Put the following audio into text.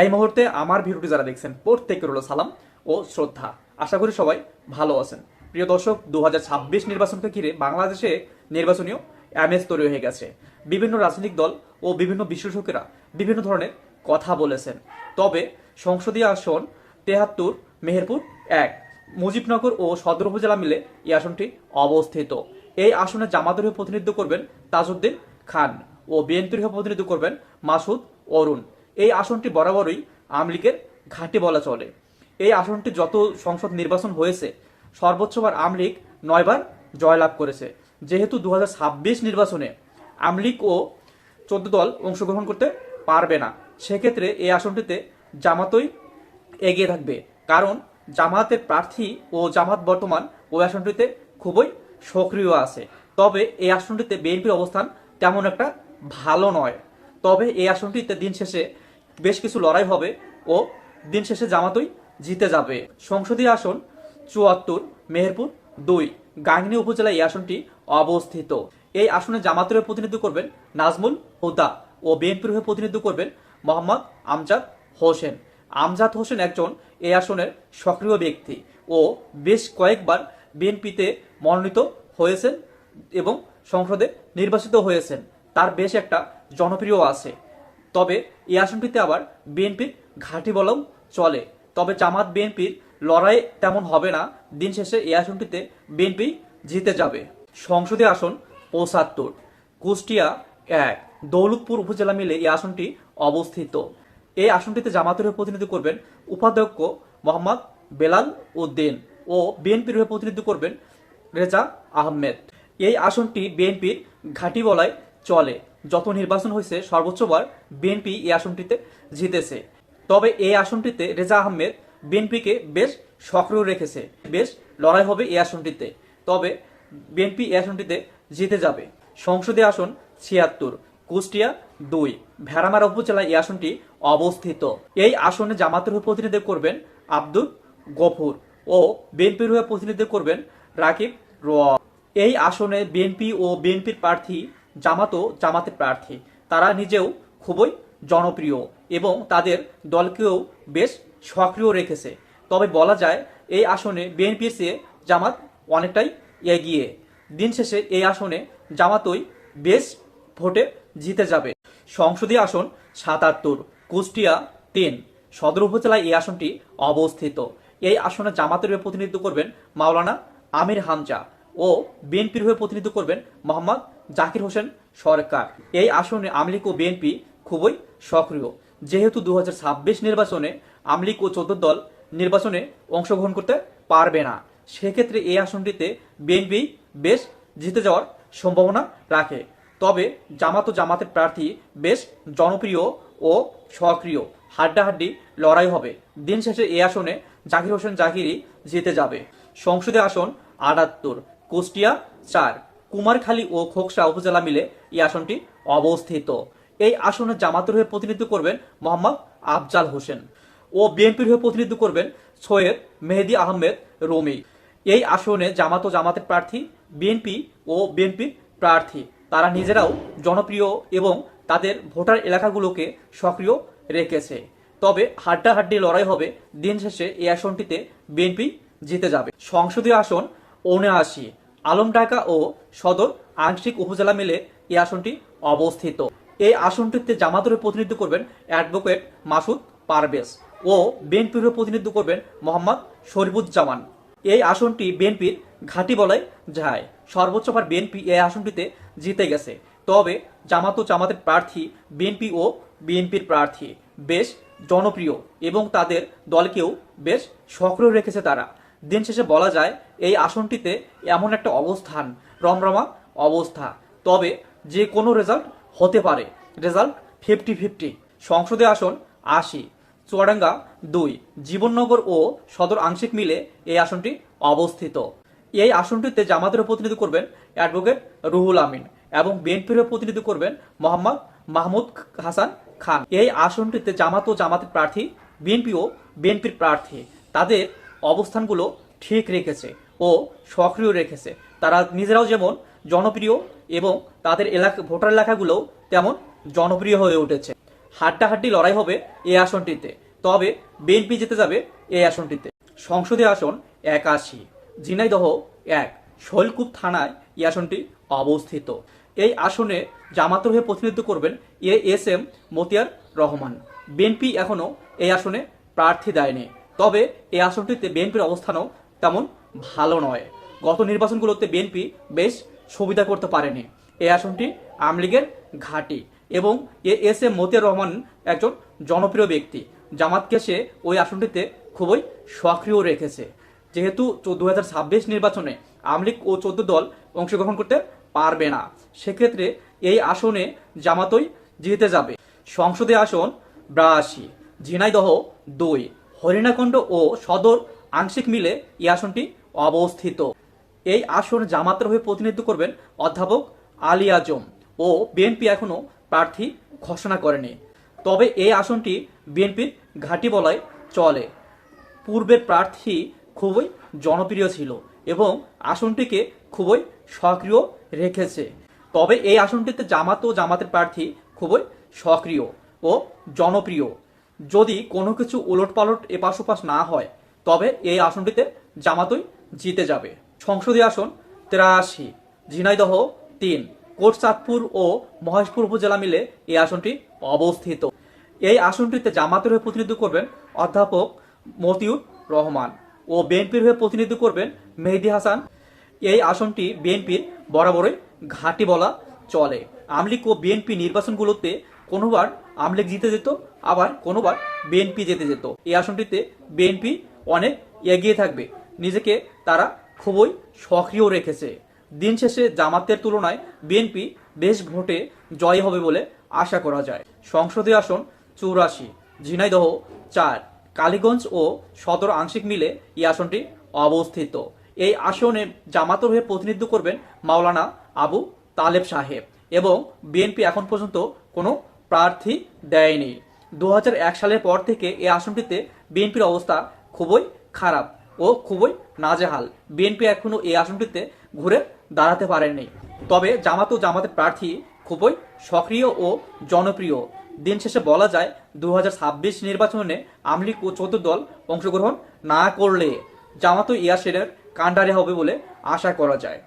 এই মুহূর্তে আমার ভিডিওটি যারা দেখছেন, প্রত্যেকের হলো সালাম ও শ্রদ্ধা। আশা করি সবাই ভালো আছেন। প্রিয় দর্শক দু হাজার ছাব্বিশ নির্বাচনকে ঘিরে বাংলাদেশে নির্বাচনীয় অ্যামেজ তৈরি হয়ে গেছে। বিভিন্ন রাজনৈতিক দল ও বিভিন্ন বিশেষজ্ঞরা বিভিন্ন ধরনের কথা বলেছেন। তবে সংসদীয় আসন তেহাত্তর, মেহেরপুর এক। মুজিবনগর ও সদর উপজেলা মিলে এই আসনটি অবস্থিত। এই আসনে জামাতের প্রতিনিধিত্ব করবেন তাজউদ্দিন খান ও বিএনপির প্রতিনিধিত্ব করবেন মাসুদ অরুণ। এই আসনটি বরাবরই আওয়ামী লীগের ঘাঁটি বলা চলে। এই আসনটি যত সংসদ নির্বাচন হয়েছে সর্বোচ্চবার আওয়ামী লীগ নয়বার জয়লাভ করেছে। যেহেতু দু হাজার ছাব্বিশ নির্বাচনে আওয়ামী লীগ ও চোদ্দ দল অংশগ্রহণ করতে পারবে না, সেক্ষেত্রে এই আসনটিতে জামাতই এগিয়ে থাকবে। কারণ জামাতের প্রার্থী ও জামাত বর্তমান ওই আসনটিতে খুবই সক্রিয় আছে। তবে এই আসনটিতে বিএনপির অবস্থান তেমন একটা ভালো নয়। তবে এই আসনটিতে দিন শেষে বেশ কিছু লড়াই হবে ও দিন শেষে জামাতই জিতে যাবে। সংসদীয় আসন চুয়াত্তর, মেহেরপুর দুই, গাংনী উপজেলা এই আসনটি অবস্থিত। এই আসনে জামাতের হয়ে প্রতিনিধিত্ব করবেন নাজমুল হুদা ও বিএনপির হয়ে প্রতিনিধিত্ব করবেন মোহাম্মদ আমজাদ হোসেন। আমজাদ হোসেন একজন এই আসনের সক্রিয় ব্যক্তি ও বেশ কয়েকবার বিএনপিতে মনোনীত হয়েছেন এবং সংসদে নির্বাচিত হয়েছেন। তার বেশ একটা জনপ্রিয় আছে। তবে এই আসনটিতে আবার বিএনপির ঘাঁটি বলাও চলে। তবে জামাত বিএনপির লড়াই তেমন হবে না। দিন শেষে এই আসনটিতে বিএনপি জিতে যাবে। সংসদীয় আসন পঁচাত্তর, কুষ্টিয়া এক, দৌলতপুর উপজেলা মিলে এই আসনটি অবস্থিত। এই আসনটিতে জামাতের হয়ে প্রতিনিধিত্ব করবেন উপাধ্যক্ষ মোহাম্মদ বেলাল উদ্দিন ও বিএনপির হয়ে প্রতিনিধিত্ব করবেন রেজা আহমেদ। এই আসনটি বিএনপির ঘাঁটি বলায় চলে। যত নির্বাচন হয়েছে, সর্বোচ্চবার বিএনপি এই আসনটিতে জিতেছে। তবে এই আসনটিতে রেজা আহমেদ বিএনপিকে বেশ সক্রিয় রেখেছে, বেশ লড়াই হবে এই আসনটিতে। তবে বিএনপি এই আসনটিতে জিতে যাবে। সংসদীয় আসন ছিয়াত্তর, কুষ্টিয়া দুই, ভেড়ামারা উপজেলায় এই আসনটি অবস্থিত। এই আসনে জামাতের হয়ে প্রতিনিধিত্ব করবেন আব্দুল গফুর ও বিএনপির হয়ে প্রতিনিধিত্ব করবেন রাকিব র এই আসনে বিএনপি ও বিএনপির প্রার্থী জামাতও জামাতের প্রার্থী। তারা নিজেও খুবই জনপ্রিয় এবং তাদের দলকেও বেশ সক্রিয় রেখেছে। তবে বলা যায়, এই আসনে বিএনপির চেয়ে জামাত অনেকটাই এগিয়ে। দিন শেষে এই আসনে জামাতই বেশ ভোটে জিতে যাবে। সংসদীয় আসন সাতাত্তর, কুষ্টিয়া তিন। সদর উপজেলায় এই আসনটি অবস্থিত। এই আসনে জামাতের প্রতিনিধিত্ব করবেন মাওলানা আমির হামজা। ও বিএনপির হয়ে প্রতিনিধিত্ব করবেন মোহাম্মদ জাকির হোসেন সরকার। এই আসনে আমলিক ও বিএনপি খুবই সক্রিয়। যেহেতু দু হাজার ছাব্বিশ নির্বাচনে আমলিক ও চোদ্দ দল নির্বাচনে অংশগ্রহণ করতে পারবে না, সেক্ষেত্রে এই আসনটিতে বিএনপি বেশ জিতে যাওয়ার সম্ভাবনা রাখে। তবে জামাত ও জামাতের প্রার্থী বেশ জনপ্রিয় ও সক্রিয়। হাড্ডাহাড্ডি লড়াই হবে। দিন শেষে এই আসনে জাকির হোসেন জাকিরই জিতে যাবে। সংসদে আসন আটাত্তর। কুষ্টিয়া চার, কুমারখালী ও খোকসা উপজেলা মিলে এই আসনটি অবস্থিত। এই আসনে জামাতের হয়ে প্রতিনিধিত্ব করবেন মোহাম্মদ আফজাল হোসেন ও বিএনপির হয়ে প্রতিনিধিত্ব করবেন সৈয়দ মেহেদি আহমেদ রমি। এই আসনে জামাত ও জামাতের প্রার্থী, বিএনপি ও বিএনপির প্রার্থী। তারা নিজেরাও জনপ্রিয় এবং তাদের ভোটার এলাকাগুলোকে সক্রিয় রেখেছে। তবে হাড্ডাহাড্ডি লড়াই হবে দিন শেষে এই আসনটিতে বিএনপি জিতে যাবে। সংসদীয় আসন উনআশি আলমডাকা ও সদর আংশিক উপজেলা মিলে এই আসনটি অবস্থিত। এই আসনটিতে জামাতের প্রতিনিধিত্ব করবেন অ্যাডভোকেট মাসুদ পারভেজ ও বিএনপির প্রতিনিধিত্ব করবেন মোহাম্মদ শরীফুজ্জামান। এই আসনটি বিএনপির ঘাঁটি বলায় যায়। সর্বোচ্চবার বিএনপি এই আসনটিতে জিতে গেছে। তবে জামাত ও জামাতের প্রার্থী বিএনপি ও বিএনপির প্রার্থী বেশ জনপ্রিয় এবং তাদের দলকেও বেশ সক্রিয় রেখেছে তারা। দিন শেষে বলা যায়, এই আসনটিতে এমন একটা অবস্থান, রমরমা অবস্থা। তবে যে কোনো রেজাল্ট হতে পারে। রেজাল্ট ফিফটি ফিফটি সংসদে আসন আশি। চুয়াডাঙ্গা দুই। জীবননগর ও সদর আংশিক মিলে এই আসনটি অবস্থিত। এই আসনটিতে জামাতের প্রতিনিধিত্ব করবেন অ্যাডভোকেট রুহুল আমিন এবং বিএনপির প্রতিনিধিত্ব করবেন মোহাম্মদ মাহমুদ হাসান খান। এই আসনটিতে জামাত ও জামাতের প্রার্থী বিএনপি ও বিএনপির প্রার্থী। তাদের অবস্থানগুলো ঠিক রেখেছে ও সক্রিয় রেখেছে। তারা নিজেরাও যেমন জনপ্রিয় এবং তাদের এলাকা, ভোটার এলাকাগুলোও তেমন জনপ্রিয় হয়ে উঠেছে। হাড্ডাহাড্ডি লড়াই হবে এই আসনটিতে, তবে বিএনপি জিতে যাবে এই আসনটিতে। সংসদীয় আসন একাশি, ঝিনাইদহ এক, শৈলকুপ থানায় এই আসনটি অবস্থিত। এই আসনে জামাতের হয়ে প্রতিনিধিত্ব করবেন A S M Motiar Rahman. BNP এখনও এই আসনে প্রার্থী দেয়নি। তবে এই আসনটিতে বিএনপির অবস্থানও তেমন ভালো নয়। গত নির্বাচনগুলোতে বিএনপি বেশ সুবিধা করতে পারেনি। এই আসনটি আমলিগের ঘাঁটি এবং A S M Motiar Rahman একজন জনপ্রিয় ব্যক্তি। জামাতকে সে ওই আসনটিতে খুবই সক্রিয় রেখেছে। যেহেতু দু হাজার ছাব্বিশ নির্বাচনে আমলিগ ও চোদ্দ দল অংশগ্রহণ করতে পারবে না। সেক্ষেত্রে এই আসনে জামাতই জিতে যাবে। সংসদে আসন বিরাশি, ঝিনাইদহ দুই। হরিণাকণ্ড ও সদর আংশিক মিলে এই আসনটি অবস্থিত। এই আসন জামাতের হয়ে প্রতিনিধিত্ব করবেন অধ্যাপক আলী আজম ও বিএনপি এখনও প্রার্থী ঘোষণা করেনি। তবে এই আসনটি বিএনপির ঘাঁটি বলায় চলে। পূর্বের প্রার্থী খুবই জনপ্রিয় ছিল এবং আসনটিকে খুবই সক্রিয় রেখেছে। তবে এই আসনটিতে জামাত ও জামাতের প্রার্থী খুবই সক্রিয় ও জনপ্রিয়। যদি কোনো কিছু উলটপালট এপাশ ওপাশ না হয়, তবে এই আসনটিতে জামাতই জিতে যাবে। সংসদীয় আসন তেরাশি, ঝিনাইদহ তিন, কোটচাঁদপুর ও মহেশপুর উপজেলা মিলে এই আসনটি অবস্থিত। এই আসনটিতে জামাতের হয়ে প্রতিনিধিত্ব করবেন অধ্যাপক মতিউর রহমান ও বিএনপির হয়ে প্রতিনিধিত্ব করবেন মেহেদি হাসান। এই আসনটি বিএনপির বরাবরই ঘাঁটি বলা চলে। আমলিক ও বিএনপি নির্বাচনগুলোতে কোনোবার আমলিগ জিতে যেত, আবার কোনোবার বিএনপি জিতে যেত এই আসনটিতে বিএনপি অনেক এগিয়ে থাকবে। নিজেকে তারা খুবই সক্রিয় রেখেছে। দিন শেষে জামাতের তুলনায় বিএনপি বেশ ভোটে জয় হবে বলে আশা করা যায়। সংসদীয় আসন চৌরাশি, ঝিনাইদহ চার, কালীগঞ্জ ও সদর আংশিক মিলে এই আসনটি অবস্থিত। এই আসনে জামাতের হয়ে প্রতিনিধিত্ব করবেন মাওলানা আবু তালেব সাহেব এবং বিএনপি এখন পর্যন্ত কোনো প্রার্থী দেয়নি। দু হাজার এক সালের পর থেকে এই আসনটিতে বিএনপির অবস্থা খুবই খারাপ ও খুবই নাজেহাল। বিএনপি এখনও এই আসনটিতে ঘুরে দাঁড়াতে পারেনি। তবে জামাত ও জামাতের প্রার্থী খুবই সক্রিয় ও জনপ্রিয়। দিন শেষে বলা যায় দু হাজার ছাব্বিশ নির্বাচনে আমলিগ ও চৌদ্দ দল অংশগ্রহণ না করলে জামাত ও ইয়াসেরের কাণ্ডারে হবে বলে আশা করা যায়।